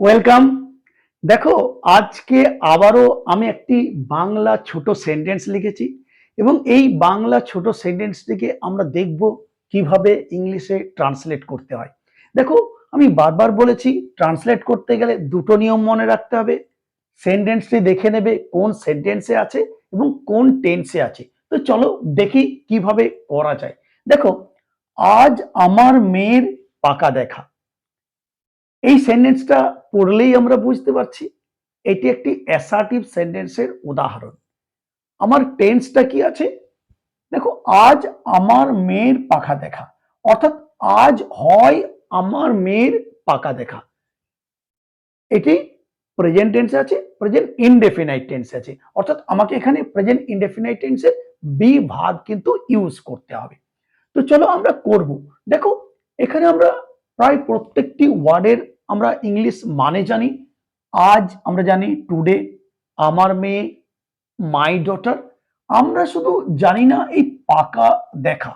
Welcome দেখো, আজকে আবারও আমি একটি বাংলা ছোট সেন্টেন্স লিখেছি এবং এই বাংলা ছোট সেন্টেন্সটিকে আমরা দেখব কীভাবে ইংলিশে ট্রান্সলেট করতে হয়। দেখো, আমি বারবার বলেছি ট্রান্সলেট করতে গেলে দুটো নিয়ম মনে রাখতে হবে। সেন্টেন্সটি দেখে নেবে কোন সেন্টেন্সে আছে এবং কোন টেন্সে আছে। তো চলো দেখি কীভাবে করা যায়। দেখো, আজ আমার মেয়ের পাকা দেখা। এই সেন্টেন্সটা পড়লেই আমরা বুঝতে পারছি, এটি একটি অ্যাসার্টিভ সেন্টেন্সের উদাহরণ। আমার টেন্সটা কি আছে? দেখো, আজ আমার মেয়ের পাখা দেখা, অর্থাৎ আজ হয় আমার মেয়ের পাকা দেখা। এটি প্রেজেন্ট টেন্সে আছে প্রেজেন্ট ইনডেফিনাইট টেন্সে আছে, অর্থাৎ আমাকে এখানে প্রেজেন্ট ইনডেফিনাইট টেন্সে বি ভাগ কিন্তু ইউজ করতে হবে। তো চলো আমরা করব। দেখো, এখানে আমরা প্রায় প্রত্যেকটি ওয়ার্ডের আমরা ইংলিশ মানে জানি। আজ আমরা জানি টুডে, আমার মেয়ে, মাই ডটার। আমরা শুধু জানি না এই পাকা দেখা।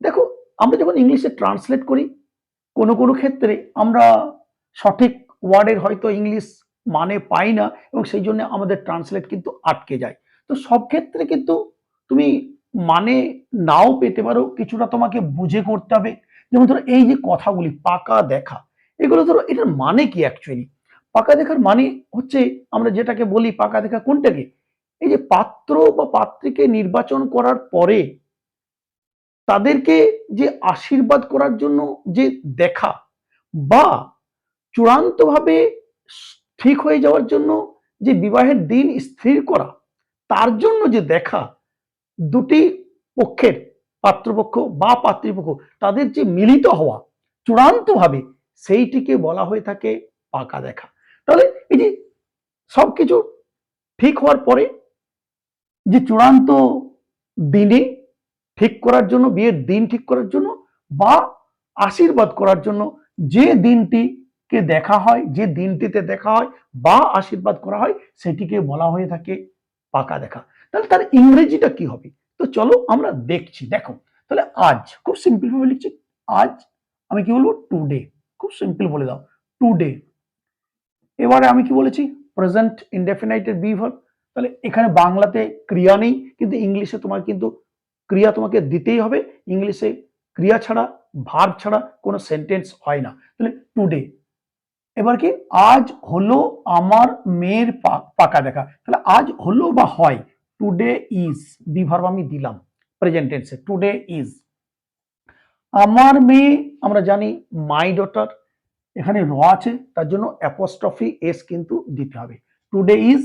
দেখো, আমরা যখন ইংলিশে ট্রান্সলেট করি, কোনো কোনো ক্ষেত্রে আমরা সঠিক ওয়ার্ডের হয়তো ইংলিশ মানে পাই না এবং সেই জন্য আমাদের ট্রান্সলেট কিন্তু আটকে যায়। তো সব ক্ষেত্রে কিন্তু তুমি মানে নাও পেতে পারো, কিছুটা তোমাকে বুঝে করতে হবে। যেমন ধরো এই যে কথাগুলি, পাকা দেখা, এগুলো ধরো এটার মানে কি অ্যাকচুয়ালি পাকা দেখার মানে হচ্ছে আমরা যেটাকে বলি পাকা দেখা কোনটাকে? এই যে পাত্র বা পাত্রীকে নির্বাচন করার পরে তাদেরকে যে আশীর্বাদ করার জন্য যে দেখা বা চূড়ান্তভাবে ঠিক হয়ে যাওয়ার জন্য যে বিবাহের দিন স্থির করা, তার জন্য যে দেখা দুটি পক্ষের পাত্রপক্ষ বা পাত্রীপক্ষ, তাদের যে মিলিত হওয়া চূড়ান্তভাবে সেইটিকে বলা হয়ে থাকে পাকা দেখা। তাহলে এই যে সবকিছু ঠিক হওয়ার পরে যে চূড়ান্ত দিনে ঠিক করার জন্য, বিয়ের দিন ঠিক করার জন্য বা আশীর্বাদ করার জন্য যে দিনটিকে দেখা হয়, যে দিনটিতে দেখা হয় বা আশীর্বাদ করা হয়, সেটিকে বলা হয়ে থাকে পাকা দেখা। তাহলে তার ইংরেজিটা কি হবে? তো চলো আমরা দেখছি। দেখো, তাহলে আজ, খুব সিম্পল ভাবে লিখছি, আজ আমি কি বলব? টুডে খুব সিম্পল বলে দাও টুডে এবারে আমি কি বলেছি? প্রেজেন্ট ইনডেফিনাইটেড বি ভার্ব তাহলে এখানে বাংলাতে ক্রিয়া নেই, কিন্তু ইংলিশে তোমার কিন্তু ক্রিয়া তোমাকে দিতেই হবে। ইংলিশে ক্রিয়া ছাড়া ভার্ব ছাড়া কোনো সেন্টেন্স হয় না। তাহলে টুডে এবার কি? আজ হলো আমার মেয়ের পাকা দেখা। তাহলে আজ হলো বা হয় টুডে ইজ বি ভার্ব আমি দিলাম প্রেজেন্ট টেন্সে টুডে ইজ আমার মেয়ে, আমরা জানি মাই ডটার এখানে র আছে, তার জন্য অ্যাপোস্ট্রফি এস কিন্তু দিতে হবে। Today is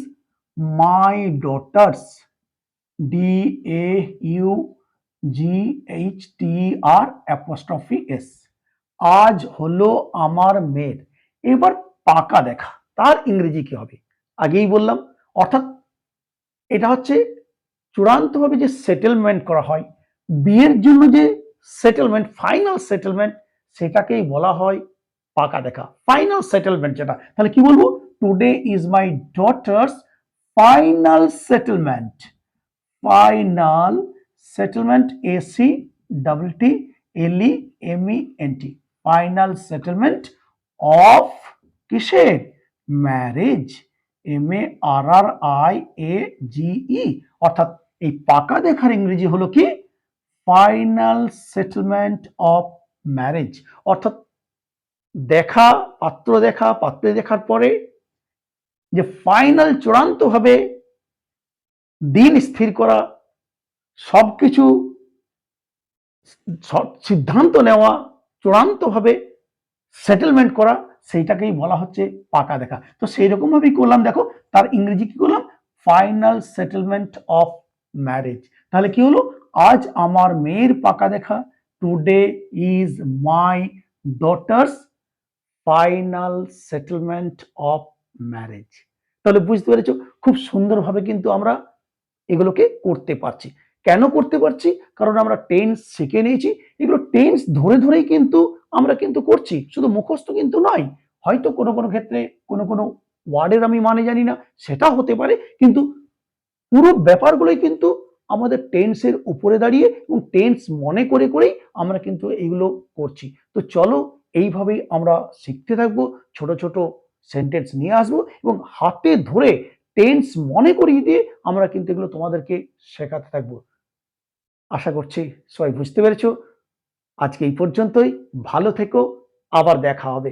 my daughter's D A U G H T R apostrophe S আজ হলো আমার মেয়ের। এবার পাকা দেখা, তার ইংরেজি কি হবে? আগেই বললাম, অর্থাৎ এটা হচ্ছে চূড়ান্তভাবে যে সেটেলমেন্ট করা হয় বিয়ের জন্য যে সেটেলমেন্ট ফাইনাল সেটেলমেন্ট সেটাকেই বলা হয় পাকা দেখা। ফাইনাল সেটেলমেন্ট যেটা, তাহলে কি বলব? Today is my daughter's final settlement final settlement S E double T L E M E N T final settlement of কিসের? Marriage M A R R I A G E অর্থাৎ এই পাকা দেখার ইংরেজি হলো কি? ফাইনাল সেটেলমেন্ট অফ ম্যারেজ অর্থাৎ দেখা, পাত্র দেখা, পাত্রে দেখার পরে যে ফাইনাল চূড়ান্তভাবে দিন স্থির করা, সবকিছু স- সিদ্ধান্ত নেওয়া, চূড়ান্তভাবে সেটেলমেন্ট করা সেইটাকেই বলা হচ্ছে পাকা দেখা। তো সেই রকম ভাবেই করলাম, দেখো, তার ইংরেজি কি করলাম? ফাইনাল সেটেলমেন্ট অফ ম্যারেজ তাহলে কি হলো? আজ আমার মেয়ের পাকা দেখা। Today is my daughter's final settlement of marriage তাহলে বুঝতে পেরেছ? খুব সুন্দরভাবে কিন্তু আমরা এগুলোকে করতে পারছি। কেন করতে পারছি? কারণ আমরা টেন্স শিখে নিয়েছি। এগুলো টেন্স ধরে ধরেই কিন্তু আমরা কিন্তু করছি। শুধু মুখস্থ কিন্তু নয় হয়তো কোনো কোনো ক্ষেত্রে কোনো কোনো ওয়ার্ডের আমি মানে জানি না সেটা হতে পারে, কিন্তু পুরো ব্যাপারগুলোই কিন্তু আমাদের টেন্সের উপরে দাঁড়িয়ে এবং টেন্স মনে করে করেই আমরা কিন্তু এইগুলো করছি। তো চলো এইভাবেই আমরা শিখতে থাকব, ছোট ছোট সেন্টেন্স নিয়ে আসব এবং হাতে ধরে টেন্স মনে করিয়ে দিয়ে আমরা কিন্তু এগুলো তোমাদেরকে শেখাতে থাকব। আশা করছি সবাই বুঝতে পেরেছ। আজকে এই পর্যন্তই, ভালো থেকো, আবার দেখা হবে।